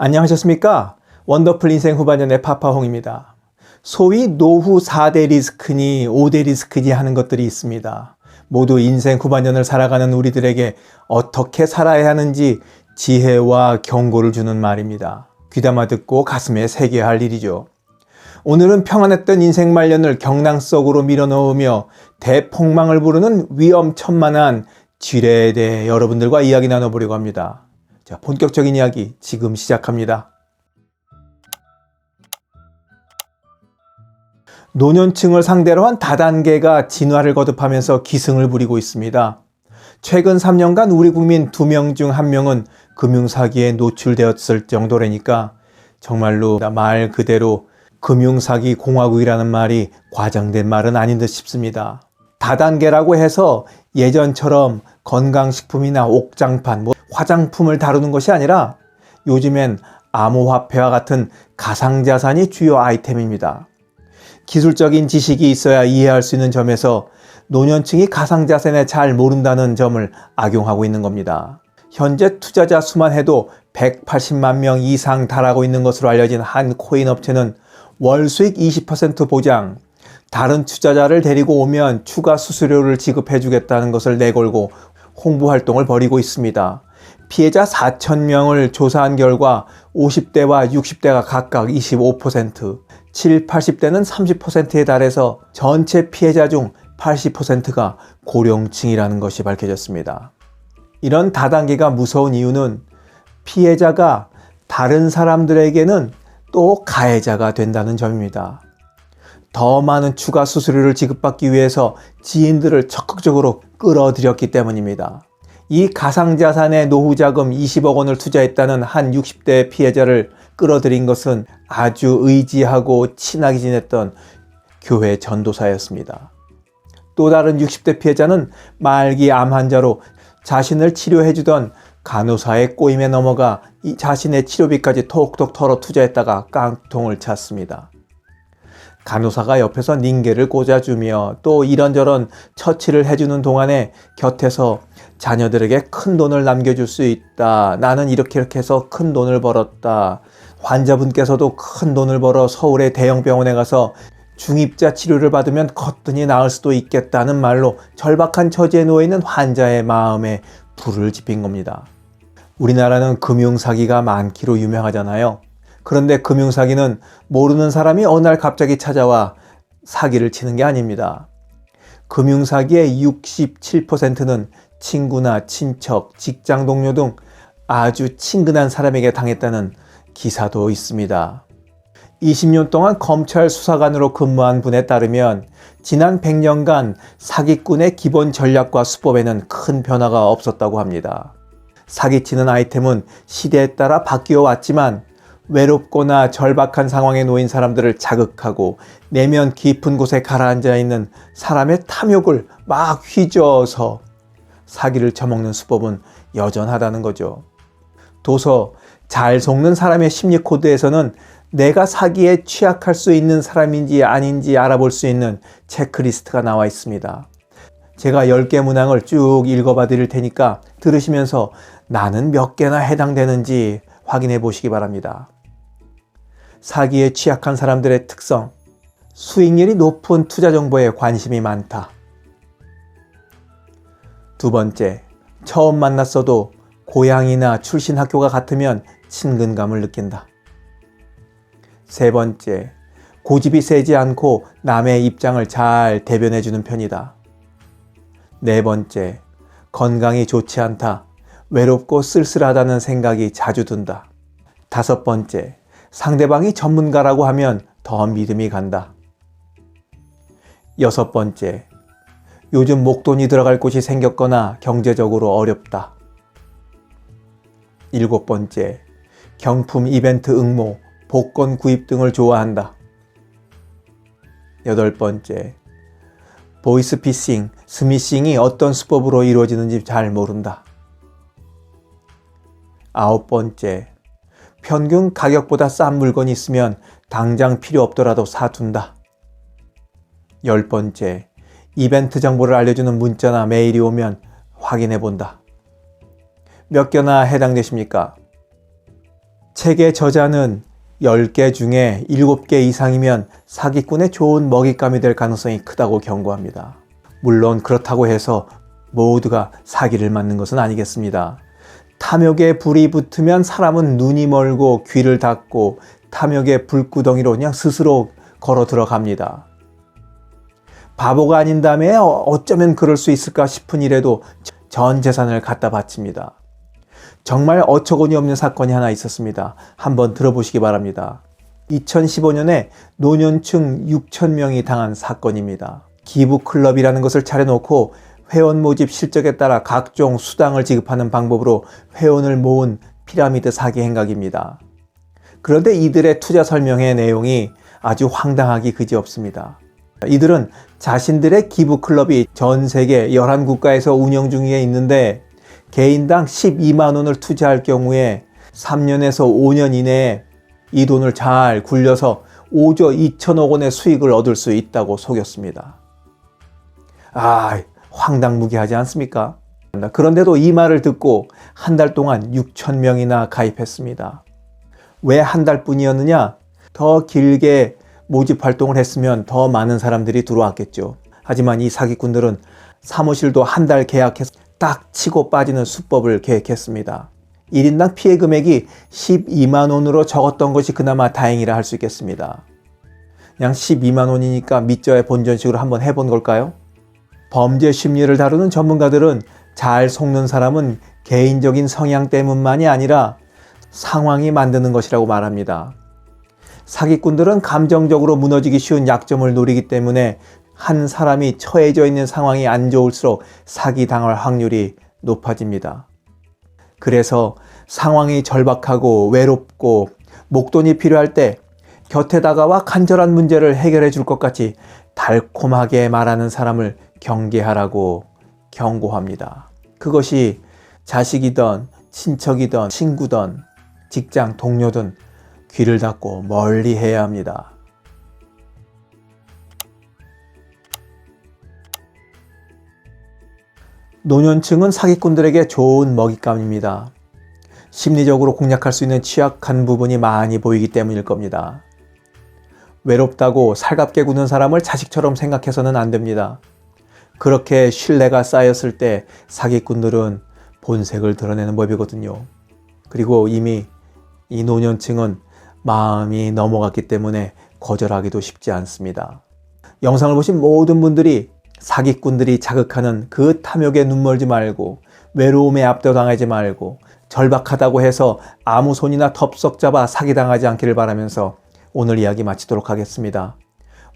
안녕하셨습니까? 원더풀 인생 후반년의 파파홍입니다. 소위 노후 4대 리스크니 5대 리스크니 하는 것들이 있습니다. 모두 인생 후반년을 살아가는 우리들에게 어떻게 살아야 하는지 지혜와 경고를 주는 말입니다. 귀담아 듣고 가슴에 새겨야 할 일이죠. 오늘은 평안했던 인생 말년을 경랑 속으로 밀어넣으며 대폭망을 부르는 위험천만한 지뢰에 대해 여러분들과 이야기 나눠보려고 합니다. 자, 본격적인 이야기 지금 시작합니다. 노년층을 상대로 한 다단계가 진화를 거듭하면서 기승을 부리고 있습니다. 최근 3년간 우리 국민 2명 중 1명은 금융사기에 노출되었을 정도라니까 정말로 말 그대로 금융사기 공화국이라는 말이 과장된 말은 아닌 듯 싶습니다. 다단계라고 해서 예전처럼 건강식품이나 옥장판, 뭐 화장품을 다루는 것이 아니라 요즘엔 암호화폐와 같은 가상자산이 주요 아이템입니다. 기술적인 지식이 있어야 이해할 수 있는 점에서 노년층이 가상자산에 잘 모른다는 점을 악용하고 있는 겁니다. 현재 투자자 수만 해도 180만 명 이상 달하고 있는 것으로 알려진 한 코인 업체는 월 수익 20% 보장, 다른 투자자를 데리고 오면 추가 수수료를 지급해 주겠다는 것을 내걸고 홍보 활동을 벌이고 있습니다. 피해자 4,000명을 조사한 결과 50대와 60대가 각각 25%, 7, 80대는 30%에 달해서 전체 피해자 중 80%가 고령층이라는 것이 밝혀졌습니다. 이런 다단계가 무서운 이유는 피해자가 다른 사람들에게는 또 가해자가 된다는 점입니다. 더 많은 추가 수수료를 지급받기 위해서 지인들을 적극적으로 끌어들였기 때문입니다. 이 가상자산의 노후자금 20억 원을 투자했다는 한 60대 피해자를 끌어들인 것은 아주 의지하고 친하게 지냈던 교회 전도사였습니다. 또 다른 60대 피해자는 말기 암 환자로 자신을 치료해주던 간호사의 꼬임에 넘어가 이 자신의 치료비까지 톡톡 털어 투자했다가 깡통을 찼습니다. 간호사가 옆에서 닝게를 꽂아주며 또 이런저런 처치를 해주는 동안에 곁에서 자녀들에게 큰 돈을 남겨줄 수 있다. 나는 이렇게 이렇게 해서 큰 돈을 벌었다. 환자분께서도 큰 돈을 벌어 서울의 대형 병원에 가서 중입자 치료를 받으면 거뜬히 나을 수도 있겠다는 말로 절박한 처지에 놓여 있는 환자의 마음에 불을 지핀 겁니다. 우리나라는 금융사기가 많기로 유명하잖아요. 그런데 금융사기는 모르는 사람이 어느 날 갑자기 찾아와 사기를 치는 게 아닙니다. 금융사기의 67%는 친구나 친척, 직장 동료 등 아주 친근한 사람에게 당했다는 기사도 있습니다. 20년 동안 검찰 수사관으로 근무한 분에 따르면 지난 100년간 사기꾼의 기본 전략과 수법에는 큰 변화가 없었다고 합니다. 사기치는 아이템은 시대에 따라 바뀌어 왔지만 외롭거나 절박한 상황에 놓인 사람들을 자극하고 내면 깊은 곳에 가라앉아 있는 사람의 탐욕을 막 휘저어서 사기를 쳐먹는 수법은 여전하다는 거죠. 도서 잘 속는 사람의 심리 코드에서는 내가 사기에 취약할 수 있는 사람인지 아닌지 알아볼 수 있는 체크리스트가 나와 있습니다. 제가 10개 문항을 쭉 읽어봐 드릴 테니까 들으시면서 나는 몇 개나 해당되는지 확인해 보시기 바랍니다. 사기에 취약한 사람들의 특성. 수익률이 높은 투자 정보에 관심이 많다. 두 번째, 처음 만났어도 고향이나 출신 학교가 같으면 친근감을 느낀다. 세 번째, 고집이 세지 않고 남의 입장을 잘 대변해주는 편이다. 네 번째, 건강이 좋지 않다. 외롭고 쓸쓸하다는 생각이 자주 든다. 다섯 번째, 상대방이 전문가라고 하면 더 믿음이 간다. 여섯 번째, 요즘 목돈이 들어갈 곳이 생겼거나 경제적으로 어렵다. 일곱 번째, 경품 이벤트 응모, 복권 구입 등을 좋아한다. 여덟 번째, 보이스피싱, 스미싱이 어떤 수법으로 이루어지는지 잘 모른다. 아홉 번째, 평균 가격보다 싼 물건이 있으면 당장 필요 없더라도 사둔다. 열 번째, 이벤트 정보를 알려주는 문자나 메일이 오면 확인해 본다. 몇 개나 해당되십니까? 책의 저자는 10개 중에 7개 이상이면 사기꾼의 좋은 먹잇감이 될 가능성이 크다고 경고합니다. 물론 그렇다고 해서 모두가 사기를 맞는 것은 아니겠습니다. 탐욕에 불이 붙으면 사람은 눈이 멀고 귀를 닫고 탐욕의 불구덩이로 그냥 스스로 걸어 들어갑니다. 바보가 아닌 다음에 어쩌면 그럴 수 있을까 싶은 일에도 전 재산을 갖다 바칩니다. 정말 어처구니 없는 사건이 하나 있었습니다. 한번 들어보시기 바랍니다. 2015년에 노년층 6천 명이 당한 사건입니다. 기부클럽이라는 것을 차려놓고 회원 모집 실적에 따라 각종 수당을 지급하는 방법으로 회원을 모은 피라미드 사기 행각입니다. 그런데 이들의 투자 설명의 내용이 아주 황당하기 그지없습니다. 이들은 자신들의 기부 클럽이 전 세계 11국가에서 운영 중에 있는데 개인당 12만 원을 투자할 경우에 3년에서 5년 이내에 이 돈을 잘 굴려서 5조 2천억 원의 수익을 얻을 수 있다고 속였습니다. 아, 황당무계하지 않습니까? 그런데도 이 말을 듣고 한 달 동안 6천 명이나 가입했습니다. 왜 한 달뿐이었느냐? 더 길게 모집 활동을 했으면 더 많은 사람들이 들어왔겠죠. 하지만 이 사기꾼들은 사무실도 한 달 계약해서 딱 치고 빠지는 수법을 계획했습니다. 1인당 피해 금액이 12만 원으로 적었던 것이 그나마 다행이라 할 수 있겠습니다. 그냥 12만 원이니까 밑져야 본전식으로 한번 해본 걸까요? 범죄 심리를 다루는 전문가들은 잘 속는 사람은 개인적인 성향 때문만이 아니라 상황이 만드는 것이라고 말합니다. 사기꾼들은 감정적으로 무너지기 쉬운 약점을 노리기 때문에 한 사람이 처해져 있는 상황이 안 좋을수록 사기 당할 확률이 높아집니다. 그래서 상황이 절박하고 외롭고 목돈이 필요할 때 곁에 다가와 간절한 문제를 해결해 줄 것 같이 달콤하게 말하는 사람을 경계하라고 경고합니다. 그것이 자식이든 친척이든 친구든 직장 동료든 귀를 닫고 멀리 해야 합니다. 노년층은 사기꾼들에게 좋은 먹잇감입니다. 심리적으로 공략할 수 있는 취약한 부분이 많이 보이기 때문일 겁니다. 외롭다고 살갑게 구는 사람을 자식처럼 생각해서는 안 됩니다. 그렇게 신뢰가 쌓였을 때 사기꾼들은 본색을 드러내는 법이거든요. 그리고 이미 이 노년층은 마음이 넘어갔기 때문에 거절하기도 쉽지 않습니다. 영상을 보신 모든 분들이 사기꾼들이 자극하는 그 탐욕에 눈멀지 말고 외로움에 압도당하지 말고 절박하다고 해서 아무 손이나 덥석 잡아 사기당하지 않기를 바라면서 오늘 이야기 마치도록 하겠습니다.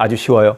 아주 쉬워요.